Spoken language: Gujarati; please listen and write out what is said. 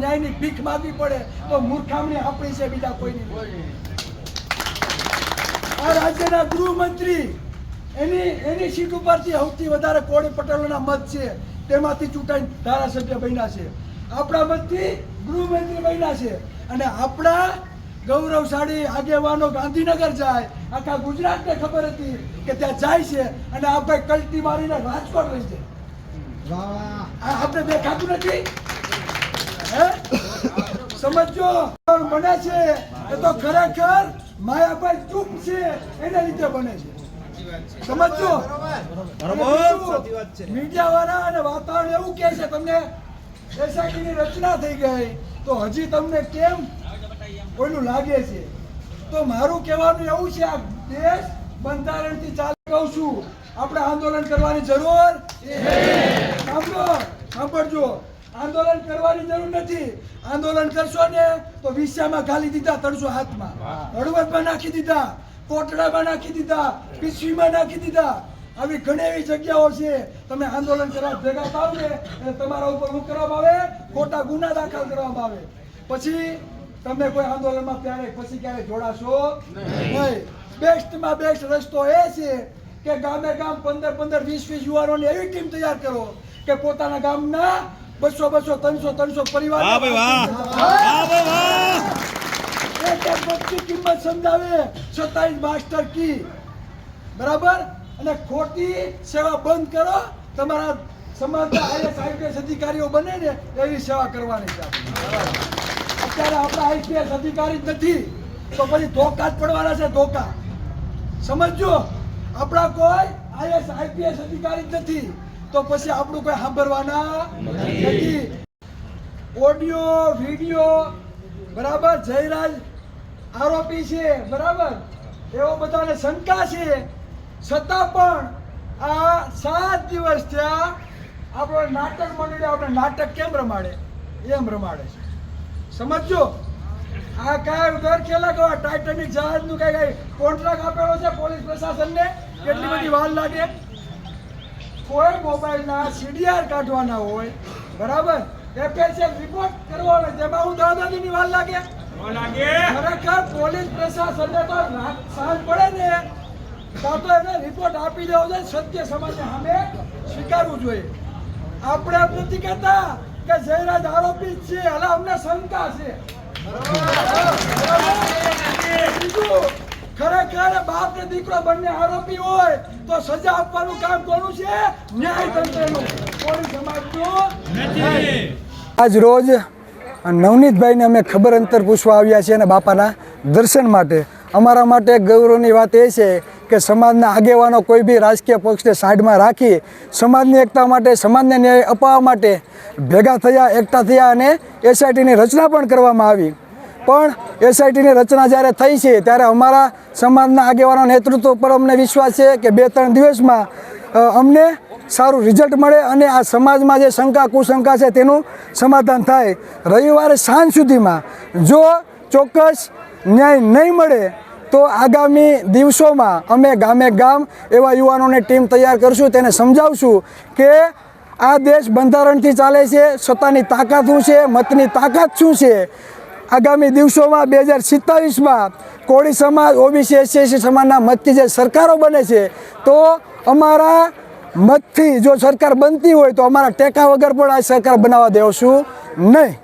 ન્યાયની ભીખ માગવી પડે તો મૂર્ખામણી આપણી છે બીજા કોઈની. આ રાજ્યના ગૃહમંત્રી એની એની સીટ ઉપરથી સૌથી વધારે કોળી પટેલોના મત છે. તેમાંથી ચૂંટાઈ ધારાસભ્ય બન્યા છે. આપણા મતથી ગૃહમંત્રી બન્યા છે. અને આપણા ગૌરવશાળી આગેવાનો ગાંધીનગર જાય આખા ગુજરાતને ખબર હતી કે ત્યાં જાય છે અને આ ભાઈ કલ્ટી મારીને રાજકોટ રહી છે આપણે દેખાતું નથી? સમજો બને છે એ તો ખરેખર માયાભાઈ ચૂપ છે. એના લીધે બને છે. સમજો મીડિયા વાળા અને વાતાવરણ એવું કે છે તમને SIT ની રચના થઈ ગઈ. તો હજી તમને કેમ કોઈનું લાગે છે? તો મારું કહેવાનું એવું છે આ દેશ બંધારણથી ચાલી કહું છું. આપણે આંદોલન કરવાની જરૂર સાંભળો સાંભળજો. આંદોલન કરવાની જરૂર નથી. આંદોલન કરશો ને તો વિસામાં ગાલી દીધા ત્રણસો હાથમાં. હળવદમાં નાખી દીધા કોટડામાં નાખી દીધા પીસવીમાં નાખી દીધા. આવી ઘણી એવી જગ્યાઓ છે. તમે આંદોલન કરવા ભેગા થાવ ને એટલે તમારા ઉપર હું કરવામાં આવે ખોટા ગુના દાખલ કરવામાં આવે. પછી તમે કોઈ આંદોલનમાં ત્યારે પછી ક્યારે જોડાશો? નહીં. બેસ્ટમાં બેસ્ટ રસ્તો એ છે કે ગામે ગામ પંદર પંદર વીસ વીસ યુવાનોની એવી ટીમ તૈયાર કરો કે પોતાના ગામના બસો બસો ત્રણસો ત્રણસો પરિવાર. વાહ ભાઈ વાહ. વાહ વાહ. એક એક વસ્તુની કિંમત સમજાવે. સત્તાવીસ માસ્ટર કી. બરાબર? અને ખોટી સેવા બંધ કરો. તમારા સમાજના આઈએસ આઈપીએસ અધિકારીઓ બને ને એવી સેવા કરવાની છે અત્યારે આપણા આઈપીએસ અધિકારી જ નથી. તો પછી ધોકા જ પડવાના છે ધોકા. સમજજો? આપણા કોઈ આઈએસ આઈપીએસ અધિકારી જ નથી. તો પછી આપણું કોઈ સાંભળવાના નથી. ઓડિયો, વિડિયો, બરાબર? જયરાજ આરોપી છે, બરાબર? એવો બધાને શંકા છે. છતાં પણ આ સાત દિવસ થયા આપણો નાટક મંડળી આપણે નાટક કેમ રમાડે? એમ રમાડે છે. સમજજો? આ કાંઈ ઘર ખેલા કહો ટાઇટેનિક જહાજનું કઈ કઈ કોન્ટ્રાક્ટ આપેલો છે પોલીસ પ્રશાસનને? કેટલી બધી વાર લાગે? કોઈ મોબાઈલના સીડીઆર કાઢવાના હોય બરાબર? એફએસએલ રિપોર્ટ કરવાનો તેમાં હું દાદાજીની વાર લાગે? ખરેખર પોલીસ પ્રશાસનને તો સાંજ પડે ને. કાં તો એને રિપોર્ટ આપી દેવો જોઈએ સત્ય સમાજને સામે સ્વીકારવું જોઈએ. આપણે એમ નથી કહેતા કે જયરાજ આરોપી છે એટલે અમને શંકા છે. બીજું ખરેખર બાપ ને દીકરો બંને આરોપી હોય તો સજા આપવાનું કામ કોનું છે? ન્યાયતંત્રનું. પોલીસ સમાજનું? આજ રોજ નવનીતભાઈને અમે ખબર અંતર પૂછવા આવ્યા છીએ અને બાપાના દર્શન માટે. અમારા માટે ગૌરવની વાત એ છે કે સમાજના આગેવાનો કોઈ બી રાજકીય પક્ષને સાઈડમાં રાખી સમાજની એકતા માટે સમાજને ન્યાય અપાવવા માટે ભેગા થયા એકઠા થયા અને એસઆઈટીની રચના પણ કરવામાં આવી. પણ એસઆઈટીની રચના જ્યારે થઈ છે, ત્યારે અમારા સમાજના આગેવાનો નેતૃત્વ પર અમને વિશ્વાસ છે કે બે ત્રણ દિવસમાં અમને સારું રિઝલ્ટ મળે અને આ સમાજમાં જે શંકા, કુશંકા છે તેનું સમાધાન થાય. રવિવારે સાંજ સુધીમાં જો ચોક્કસ ન્યાય નહીં મળે, તો આગામી દિવસોમાં અમે ગામે ગામ એવા યુવાનોની ટીમ તૈયાર કરશું, તેને સમજાવશું કે આ દેશ બંધારણથી ચાલે છે, સત્તાની તાકાત શું છે, મતની તાકાત શું છે આગામી દિવસોમાં બે હજાર સિત્તાવીસમાં કોળી સમાજ, ઓબીસી, એસસી સમાજના મતથી જે સરકારો બને છે, તો અમારા મતથી જો સરકાર બનતી હોય તો અમારા ટેકા વગર પણ આ સરકાર બનાવવા દેવશું નહીં.